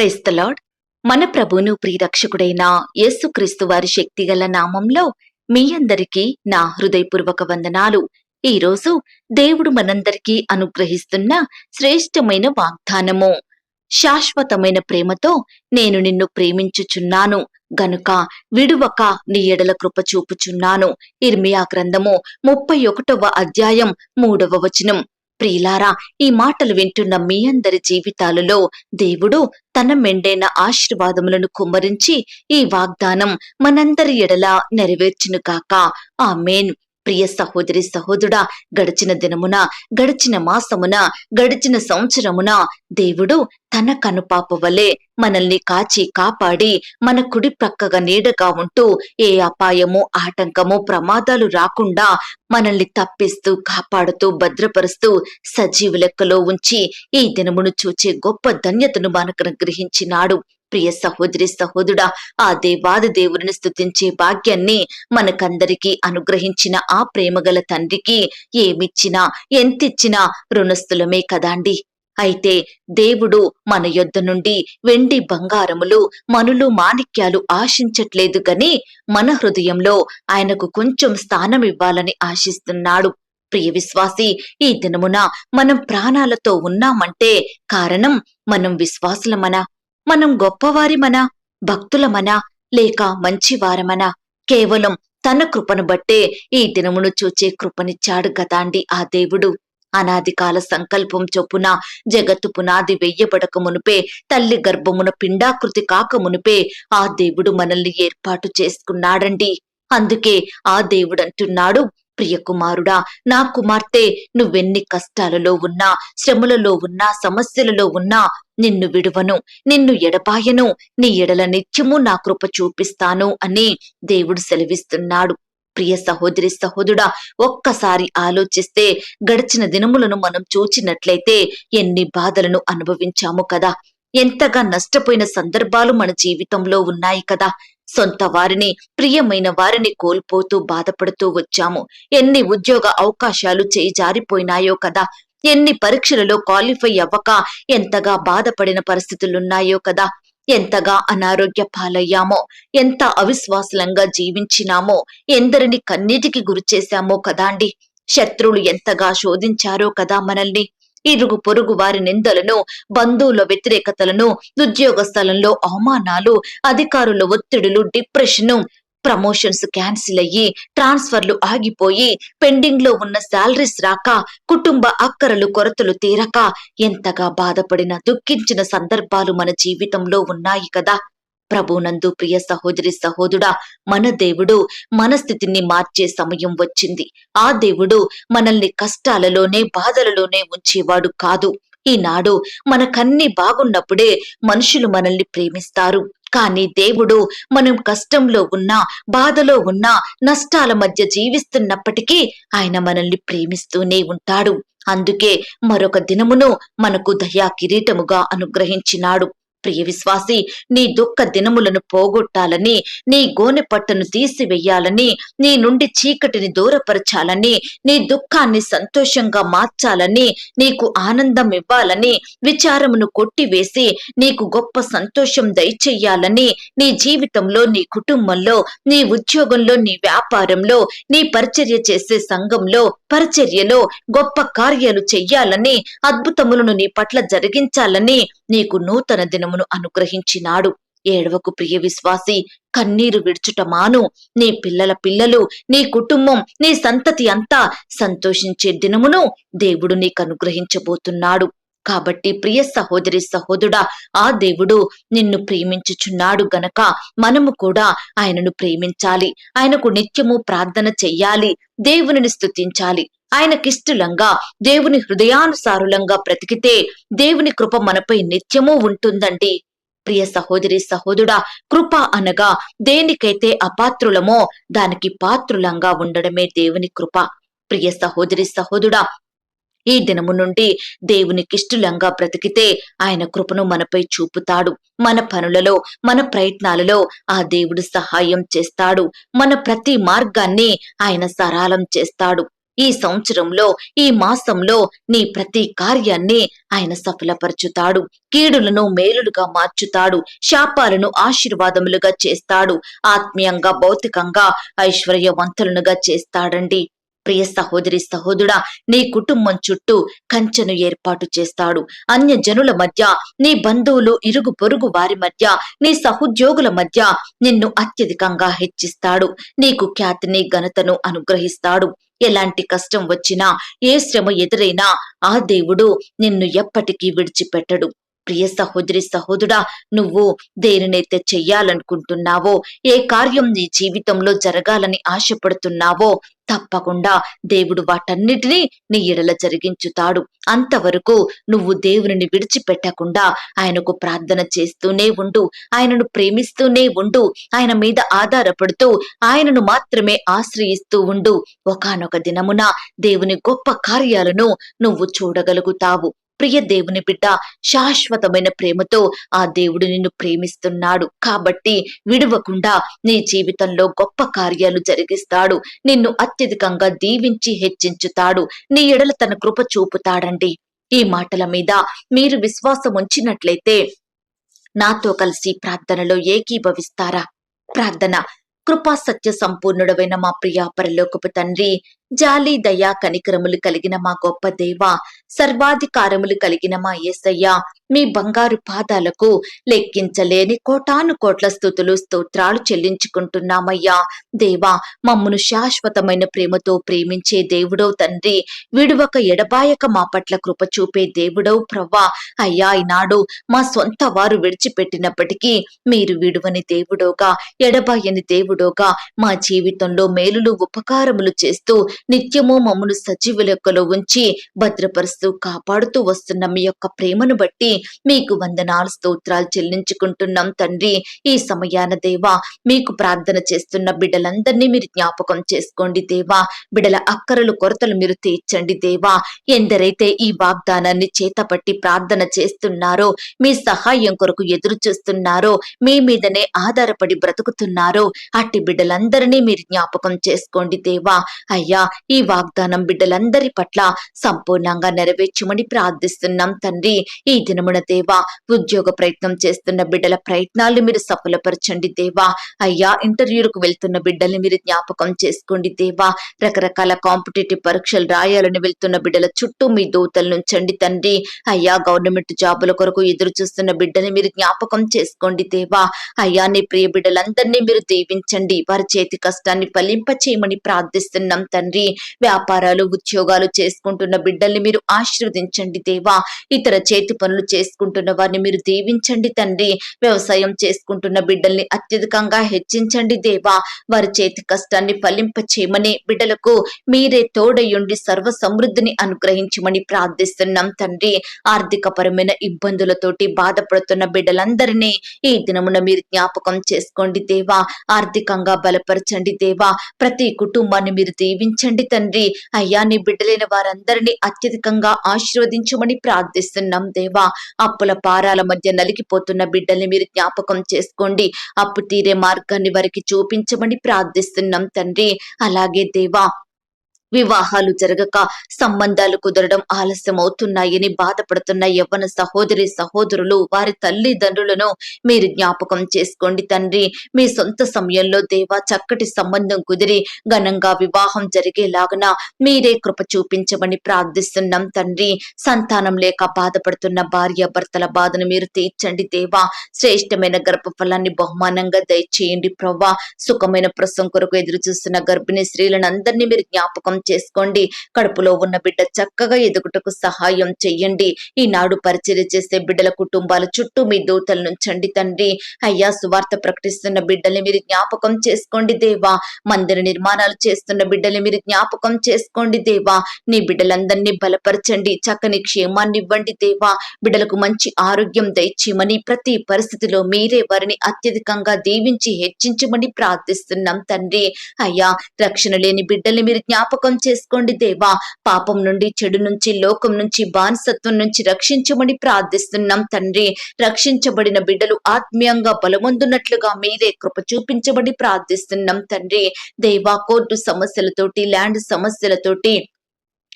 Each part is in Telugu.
ప్రైస్తలాడ్ మన ప్రభును ప్రియరక్షకుడైన యేసుక్రీస్తు వారి శక్తిగల నామంలో మీ అందరికీ నా హృదయపూర్వక వందనాలు. ఈ రోజు దేవుడు మనందరికీ అనుగ్రహిస్తున్న శ్రేష్టమైన వాగ్దానము. శాశ్వతమైన ప్రేమతో నేను నిన్ను ప్రేమించుచున్నాను. గనుక విడువక నీ ఎడల కృప చూపుచున్నాను. ఇర్మియా గ్రంథము ముప్పై ఒకటవ అధ్యాయం మూడవ వచనం. ప్రియులారా ఈ మాటలు వింటున్న మీ అందరి జీవితాలలో దేవుడు తన మెండైన ఆశీర్వాదములను కుమ్మరించి ఈ వాగ్దానం మనందరి ఎడలా నెరవేర్చును కాక. ఆమెన్. ప్రియ సహోదరి సహోదరుడా గడిచిన దినమున గడిచిన మాసమున గడిచిన సంవత్సరమున దేవుడు తన కనుపాప వలె మనల్ని కాచి కాపాడి మన కుడి ప్రక్కగా నీడగా ఉంటూ ఏ అపాయము ఆటంకము ప్రమాదాలు రాకుండా మనల్ని తప్పిస్తూ కాపాడుతూ భద్రపరుస్తూ సజీవు లెక్కలో ఉంచి ఈ దినమును చూచే గొప్ప ధన్యతను మనకు గ్రహించినాడు. ప్రియ సహోదరి సహోదరుడా ఆ దేవాది దేవుడిని స్తుతించే భాగ్యాన్ని మనకందరికీ అనుగ్రహించిన ఆ ప్రేమగల తండ్రికి ఏమిచ్చినా ఎంతిచ్చినా రుణస్థులమే కదాండి. అయితే దేవుడు మన యొద్ద నుండి వెండి బంగారములు మనులు మాణిక్యాలు ఆశించట్లేదు గని మన హృదయంలో ఆయనకు కొంచెం స్థానం ఇవ్వాలని ఆశిస్తున్నాడు. ప్రియ విశ్వాసి ఈ దినమున మనం ప్రాణాలతో ఉన్నామంటే కారణం మనం విశ్వాసులమనా? మనం గొప్పవారిమనా భక్తులమనా లేక మంచివారమనా కేవలం తన కృపను బట్టే ఈ దినమును చూచే కృపనిచ్చాడు గదాండి ఆ దేవుడు. అనాది కాల సంకల్పం చొప్పున జగత్తు పునాది వెయ్యబడక మునుపే తల్లి గర్భమున పిండాకృతి కాక మునుపే ఆ దేవుడు మనల్ని ఏర్పాటు చేసుకున్నాడండి. అందుకే ఆ దేవుడంటున్నాడు ప్రియ కుమారుడా నా కుమార్తె నువ్వెన్ని కష్టాలలో ఉన్నా శ్రమలలో ఉన్నా సమస్యలలో ఉన్నా నిన్ను విడువను నిన్ను ఎడబాయను నీ ఎడల నిత్యము నా కృప చూపిస్తాను అని దేవుడు సెలవిస్తున్నాడు. ప్రియ సహోదరి సహోదరుడా ఒక్కసారి ఆలోచిస్తే గడిచిన దినములను మనం చూచినట్లయితే ఎన్ని బాధలను అనుభవించాము కదా. ఎంతగా నష్టపోయిన సందర్భాలు మన జీవితంలో ఉన్నాయి కదా. సొంత వారిని ప్రియమైన వారిని కోల్పోతూ బాధపడుతూ వచ్చాము. ఎన్ని ఉద్యోగ అవకాశాలు చేయి జారిపోయినాయో కదా. ఎన్ని పరీక్షలలో క్వాలిఫై అవ్వక ఎంతగా బాధపడిన పరిస్థితులున్నాయో కదా. ఎంతగా అనారోగ్య పాలయ్యామో. ఎంత అవిశ్వాసలంగా జీవించినామో. ఎందరిని కన్నీటికి గురి చేశామో కదాండి శత్రువులు ఎంతగా శోధించారో కదా మనల్ని. ఇరుగు పొరుగు వారి నిందలను బంధువుల వ్యతిరేకతలను ఉద్యోగ స్థలంలో అవమానాలు అధికారుల ఒత్తిడులు డిప్రెషను ప్రమోషన్స్ క్యాన్సిల్ అయ్యి ట్రాన్స్ఫర్లు ఆగిపోయి పెండింగ్లో ఉన్న శాలరీస్ రాక కుటుంబ అక్కరలు కొరతలు తీరక ఎంతగా బాధపడిన దుఃఖించిన సందర్భాలు మన జీవితంలో ఉన్నాయి కదా? ప్రభునందు ప్రియ సహోదరి సహోదుడా మన దేవుడు మన స్థితిని మార్చే సమయం వచ్చింది. ఆ దేవుడు మనల్ని కష్టాలలోనే బాధలలోనే ఉంచేవాడు కాదు. ఈనాడు మనకన్ని బాగున్నప్పుడే మనుషులు మనల్ని ప్రేమిస్తారు. కానీ దేవుడు మనం కష్టంలో ఉన్నా బాధలో ఉన్నా నష్టాల మధ్య జీవిస్తున్నప్పటికీ ఆయన మనల్ని ప్రేమిస్తూనే ఉంటాడు. అందుకే మరొక దినమును మనకు దయా కిరీటముగా అనుగ్రహించినాడు. ప్రియ విశ్వాసి నీ దుఃఖ దినములను పోగొట్టాలని నీ గోనె పట్టును తీసివేయాలని నీ నుండి చీకటిని దూరపరచాలని నీ దుఃఖాన్ని సంతోషంగా మార్చాలని నీకు ఆనందం ఇవ్వాలని విచారమును కొట్టివేసి నీకు గొప్ప సంతోషం దయచెయ్యాలని నీ జీవితంలో నీ కుటుంబంలో నీ ఉద్యోగంలో నీ వ్యాపారంలో నీ పరిచర్య చేసే సంఘంలో పరిచర్యలో గొప్ప కార్యాలు చెయ్యాలని అద్భుతములను నీ పట్ల జరిగించాలని నీకు నూతన దినం దినమును అనుగ్రహించినాడు. ఏడవకు ప్రియ విశ్వాసి కన్నీరు విడుచుట మాను. నీ పిల్లల పిల్లలు నీ కుటుంబం నీ సంతతి అంతా సంతోషించే దినమును దేవుడు నీకు అనుగ్రహించబోతున్నాడు కాబట్టి ప్రియ సహోదరి సహోదరుడా ఆ దేవుడు నిన్ను ప్రేమించుచున్నాడు గనక మనము కూడా ఆయనను ప్రేమించాలి. ఆయనకు నిత్యము ప్రార్థన చెయ్యాలి. దేవునిని స్తుతించాలి. ఆయనకిష్టలంగా దేవుని హృదయానుసారులంగా బ్రతికితే దేవుని కృప మనపై నిత్యము ఉంటుందండి. ప్రియ సహోదరి సహోదరుడా కృప అనగా దేనికైతే అపాత్రులమో దానికి పాత్రులంగా ఉండడమే దేవుని కృప. ప్రియ సహోదరి సహోదరుడా ఈ దినము నుండి దేవునికిష్టులంగా బ్రతికితే ఆయన కృపను మనపై చూపుతాడు. మన పనులలో మన ప్రయత్నాలలో ఆ దేవుడు సహాయం చేస్తాడు. మన ప్రతి మార్గాన్ని ఆయన సరళం చేస్తాడు. ఈ సంవత్సరంలో ఈ మాసంలో నీ ప్రతి కార్యాన్ని ఆయన సఫలపరచుతాడు. కీడులను మేలులుగా మార్చుతాడు. శాపాలను ఆశీర్వాదములుగా చేస్తాడు. ఆత్మీయంగా భౌతికంగా ఐశ్వర్యవంతులనుగా చేస్తాడండి. ప్రియ సహోదరి సహోదరుడా నీ కుటుంబం చుట్టూ కంచెను ఏర్పాటు చేస్తాడు. అన్య జనుల మధ్య నీ బంధువులు ఇరుగు పొరుగు వారి మధ్య నీ సహోద్యోగుల మధ్య నిన్ను అత్యధికంగా హెచ్చిస్తాడు. నీకు ఖ్యాతిని ఘనతను అనుగ్రహిస్తాడు. ఎలాంటి కష్టం వచ్చినా ఏ శ్రమ ఎదురైనా ఆ దేవుడు నిన్ను ఎప్పటికీ విడిచిపెట్టడు. ప్రియ సహోదరి సహోదరుడా నువ్వు దేనినైతే చెయ్యాలనుకుంటున్నావో ఏ కార్యం నీ జీవితంలో జరగాలని ఆశపడుతున్నావో తప్పకుండా దేవుడు వాటన్నిటినీ నీ ఎడల జరిగించుతాడు. అంతవరకు నువ్వు దేవుని విడిచిపెట్టకుండా ఆయనకు ప్రార్థన చేస్తూనే ఉండు. ఆయనను ప్రేమిస్తూనే ఉండు. ఆయన మీద ఆధారపడుతూ ఆయనను మాత్రమే ఆశ్రయిస్తూ ఉండు. ఒకానొక దినమున దేవుని గొప్ప కార్యాలను నువ్వు చూడగలుగుతావు. ప్రియ దేవుని బిడ్డ శాశ్వతమైన ప్రేమతో ఆ దేవుడు నిన్ను ప్రేమిస్తున్నాడు. కాబట్టి విడవకుండా నీ జీవితంలో గొప్ప కార్యాలు జరిగిస్తాడు. నిన్ను అత్యధికంగా దీవించి హెచ్చించుతాడు. నీ ఎడల తన కృప చూపుతాడండి. ఈ మాటల మీద మీరు విశ్వాసం ఉంచినట్లయితే నాతో కలిసి ప్రార్థనలో ఏకీభవిస్తారా? ప్రార్థన. కృపా సత్య సంపూర్ణుడమైన మా ప్రియా పరలోకపు తండ్రి జాలి దయా కనికరములు కలిగిన మా గొప్ప దేవ సర్వాధికారములు కలిగిన మా యేసయ్య మీ బంగారు పాదాలకు లెక్కించలేని కోటాను కోట్ల స్థుతులు స్తోత్రాలు చెల్లించుకుంటున్నామయ్యా. దేవా మమ్మను శాశ్వతమైన ప్రేమతో ప్రేమించే దేవుడవు తండ్రి విడువక ఎడబాయక మా పట్ల కృప చూపే దేవుడవు ప్రవ్వా. అయ్యా ఈనాడు మా సొంత వారు విడిచిపెట్టినప్పటికీ మీరు విడువని దేవుడోగా ఎడబాయని దేవుడోగా మా జీవితంలో మేలులు ఉపకారములు చేస్తూ నిత్యము మమ్మను సజీవ ఉంచి భద్రపరుస్తూ కాపాడుతూ వస్తున్న మీ యొక్క ప్రేమను బట్టి మీకు వందనాలు స్తోత్రాలు చెల్లించుకుంటున్నాం తండ్రి. ఈ సమయాన దేవా మీకు ప్రార్థన చేస్తున్న బిడ్డలందరినీ మీరు జ్ఞాపకం చేసుకోండి దేవా. బిడ్డల అక్కరలు కొరతలు మీరు తీర్చండి దేవా. ఎందరైతే ఈ వాగ్దానాన్ని చేతపట్టి ప్రార్థన చేస్తున్నారో మీ సహాయం కొరకు ఎదురు చూస్తున్నారో మీ మీదనే ఆధారపడి బ్రతుకుతున్నారో అట్టి బిడ్డలందరినీ మీరు జ్ఞాపకం చేసుకోండి దేవా. అయ్యా ఈ వాగ్దానం బిడ్డలందరి పట్ల సంపూర్ణంగా నెరవేర్చమని ప్రార్థిస్తున్నాం తండ్రి. ఈ దినమున దేవా ఉద్యోగ ప్రయత్నం చేస్తున్న బిడ్డల ప్రయత్నాలు మీరు సఫలపరచండి దేవా. అయ్యా ఇంటర్వ్యూలకు వెళ్తున్న బిడ్డల్ని మీరు జ్ఞాపకం చేసుకోండి దేవా. రకరకాల కాంపిటేటివ్ పరీక్షలు రాయాలని వెళ్తున్న బిడ్డల చుట్టూ మీ దూతలు నుంచండి తండ్రి. అయ్యా గవర్నమెంట్ జాబుల కొరకు ఎదురు చూస్తున్న బిడ్డని మీరు జ్ఞాపకం చేసుకోండి దేవా. అయ్యా నీ ప్రియ బిడ్డలందరినీ మీరు దీవించండి. వారి చేతి కష్టాన్ని ఫలింప చేయమని ప్రార్థిస్తున్నాం తండ్రి. వ్యాపారాలు ఉద్యోగాలు చేసుకుంటున్న బిడ్డల్ని మీరు ఆశీర్వదించండి దేవా. ఇతర చేతి పనులు చేసుకుంటున్న వారిని మీరు దీవించండి తండ్రి. వ్యవసాయం చేసుకుంటున్న బిడ్డల్ని అత్యధికంగా హెచ్చించండి దేవా. వారి చేతి కష్టాన్ని ఫలింప చేయమని బిడ్డలకు మీరే తోడయుండి సర్వ సమృద్ధిని అనుగ్రహించమని ప్రార్థిస్తున్నాం తండ్రి. ఆర్థిక పరమైన ఇబ్బందులతోటి బాధపడుతున్న బిడ్డలందరినీ ఈ దినమున మీరు జ్ఞాపకం చేసుకోండి దేవా. ఆర్థికంగా బలపరచండి దేవా. ప్రతి కుటుంబాన్ని మీరు దీవించండి తండ్రి. అయ్యా నీ బిడ్డలైన వారందరినీ అత్యధికంగా ఆశీర్వదించమని ప్రార్థిస్తున్నాం దేవా. అప్పుల పారాల మధ్య నలిగిపోతున్న బిడ్డల్ని మీరు జ్ఞాపకం చేసుకోండి. అప్పు తీరే మార్గాన్ని వారికి చూపించమని ప్రార్థిస్తున్నాం తండ్రి. అలాగే దేవా వివాహాలు జరగక సంబంధాలు కుదరడం ఆలస్యం అవుతున్నాయని బాధపడుతున్న యవ్వన సహోదరి సహోదరులు వారి తల్లిదండ్రులను మీరు జ్ఞాపకం చేసుకోండి తండ్రి. మీ సొంత సమయంలో దేవా చక్కటి సంబంధం కుదిరి ఘనంగా వివాహం జరిగేలాగన మీరే కృప చూపించమని ప్రార్థిస్తున్నాం తండ్రి. సంతానం లేక బాధపడుతున్న భార్య భర్తల బాధను మీరు తీర్చండి దేవా. శ్రేష్టమైన గర్భఫలాన్ని బహుమానంగా దయచేయండి ప్రవ్వా. సుఖమైన ప్రసం కొరకు ఎదురు చూస్తున్న గర్భిణీ స్త్రీలను అందరినీ మీరు జ్ఞాపకం చేసుకోండి. కడుపులో ఉన్న బిడ్డ చక్కగా ఎదుగుటకు సహాయం చెయ్యండి. ఈనాడు పరిచర్య చేసే బిడ్డల కుటుంబాల చుట్టూ మీ దూతలు నుంచండి తండ్రి. అయ్యా సువార్త ప్రకటిస్తున్న బిడ్డల్ని మీరు జ్ఞాపకం చేసుకోండి దేవా. మందిర నిర్మాణాలు చేస్తున్న బిడ్డల్ని మీరు జ్ఞాపకం చేసుకోండి దేవా. నీ బిడ్డలందరినీ బలపరచండి. చక్కని క్షేమాన్ని ఇవ్వండి దేవా. బిడ్డలకు మంచి ఆరోగ్యం దయచేయమని ప్రతి పరిస్థితిలో మీరే వారిని అత్యధికంగా దీవించి హెచ్చించమని ప్రార్థిస్తున్నాం తండ్రి. అయ్యా రక్షణ లేని బిడ్డల్ని మీరు జ్ఞాపకం జ్ఞాపకం చేసుకోండి దేవా. పాపం నుండి చెడు నుంచి లోకం నుంచి బానిసత్వం నుంచి రక్షించమని ప్రార్థిస్తున్నాం తండ్రి. రక్షించబడిన బిడ్డలు ఆత్మీయంగా బలమొందున్నట్లుగా మీరే కృప చూపించబడి ప్రార్థిస్తున్నాం తండ్రి. దేవా కోర్టు సమస్యలతోటి ల్యాండ్ సమస్యలతోటి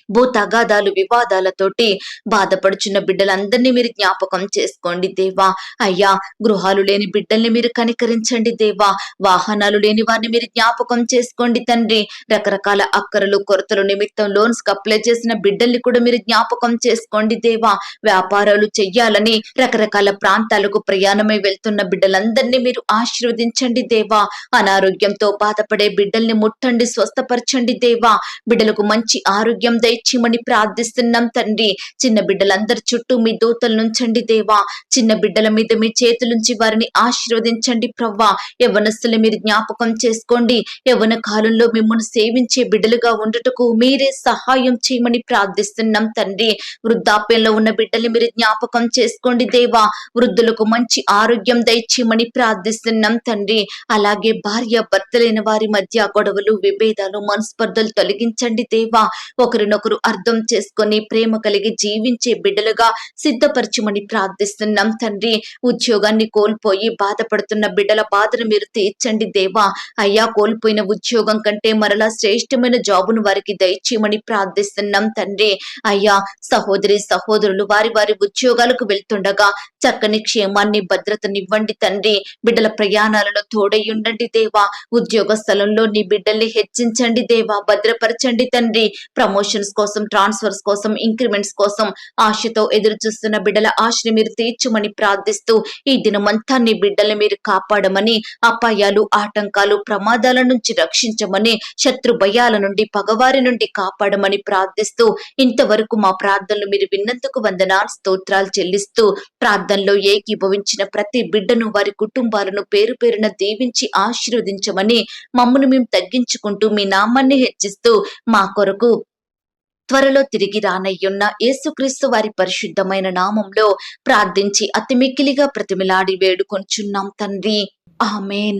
భూ తగాదాలు వివాదాలతోటి బాధపడుచున్న బిడ్డలందరినీ మీరు జ్ఞాపకం చేసుకోండి దేవా. అయ్యా గృహాలు లేని బిడ్డల్ని మీరు కనికరించండి దేవా. వాహనాలు లేని వారిని మీరు జ్ఞాపకం చేసుకోండి తండ్రి. రకరకాల అక్కరలు కొరతలు నిమిత్తం లోన్స్కి అప్లై చేసిన బిడ్డల్ని కూడా మీరు జ్ఞాపకం చేసుకోండి దేవా. వ్యాపారాలు చెయ్యాలని రకరకాల ప్రాంతాలకు ప్రయాణమై వెళ్తున్న బిడ్డలందరినీ మీరు ఆశీర్వదించండి దేవా. అనారోగ్యంతో బాధపడే బిడ్డల్ని ముట్టండి స్వస్థపరచండి దేవా. బిడ్డలకు మంచి ఆరోగ్యం దయచేయమని ప్రార్థిస్తున్నాం తండ్రి. చిన్న బిడ్డలందరి చుట్టూ మీ దూతలు నుంచండి దేవా. చిన్న బిడ్డల మీద మీ చేతులుంచి వారిని ఆశీర్వదించండి ప్రవ్వా. యవనస్తులు మీరు జ్ఞాపకం చేసుకోండి. యవన కాలంలో మిమ్మల్ని సేవించే బిడ్డలుగా ఉండుటకు మీరే సహాయం చేయమని ప్రార్థిస్తున్నాం తండ్రి. వృద్ధాప్యంలో ఉన్న బిడ్డలు మీరు జ్ఞాపకం చేసుకోండి దేవా. వృద్ధులకు మంచి ఆరోగ్యం దయచేయమని ప్రార్థిస్తున్నాం తండ్రి. అలాగే భార్య భర్తలైన వారి మధ్య గొడవలు విభేదాలు మనస్పర్ధలు తొలగించండి దేవా. ఒకరినొకరు అర్థం చేసుకొని ప్రేమ కలిగి జీవించే బిడ్డలుగా సిద్ధపరచమని ప్రార్థిస్తున్నాం తండ్రి. ఉద్యోగాన్ని కోల్పోయి బాధపడుతున్న బిడ్డల బాధను మీరు తీర్చండి దేవా. అయ్యా కోల్పోయిన ఉద్యోగం కంటే మరలా శ్రేష్టమైన జాబును వారికి దయచేయమని ప్రార్థిస్తున్నాం తండ్రి. అయ్యా సహోదరి సహోదరులు వారి వారి ఉద్యోగాలకు వెళ్తుండగా చక్కని క్షేమాన్ని భద్రతనివ్వండి తండ్రి. బిడ్డల ప్రయాణాలలో తోడయ్యుండండి దేవా. ఉద్యోగ స్థలంలో నీ బిడ్డల్ని హెచ్చించండి దేవా. భద్రపరచండి తండ్రి. ప్రమోషన్స్ కోసం ట్రాన్స్ఫర్స్ కోసం ఇంక్రిమెంట్స్ కోసం ఆశతో ఎదురు చూస్తున్న బిడ్డల ఆశని మీరు తీర్చమని ప్రార్థిస్తూ ఈ దినమంతా నీ బిడ్డల్ని మీరు కాపాడమని అపాయాలు ఆటంకాలు ప్రమాదాల నుంచి రక్షించమని శత్రు భయాల నుండి పగవారి నుండి కాపాడమని ప్రార్థిస్తూ ఇంతవరకు మా ప్రార్థనలు మీరు విన్నందుకు వందన స్తోత్రాలు చెల్లిస్తూ ప్రార్థనలో ఏకీభవించిన ప్రతి బిడ్డను వారి కుటుంబాలను పేరు పేరున దీవించి ఆశీర్వదించమని మమ్మను మేము తగ్గించుకుంటూ మీ నామాన్ని హెచ్చిస్తూ మా కొరకు త్వరలో తిరిగి రానయ్యున్న యేసుక్రీస్తు వారి పరిశుద్ధమైన నామంలో ప్రార్థించి అతి మిక్కిలిగా ప్రతిమిలాడి వేడుకొంచున్నాం తండ్రి. ఆమెన్.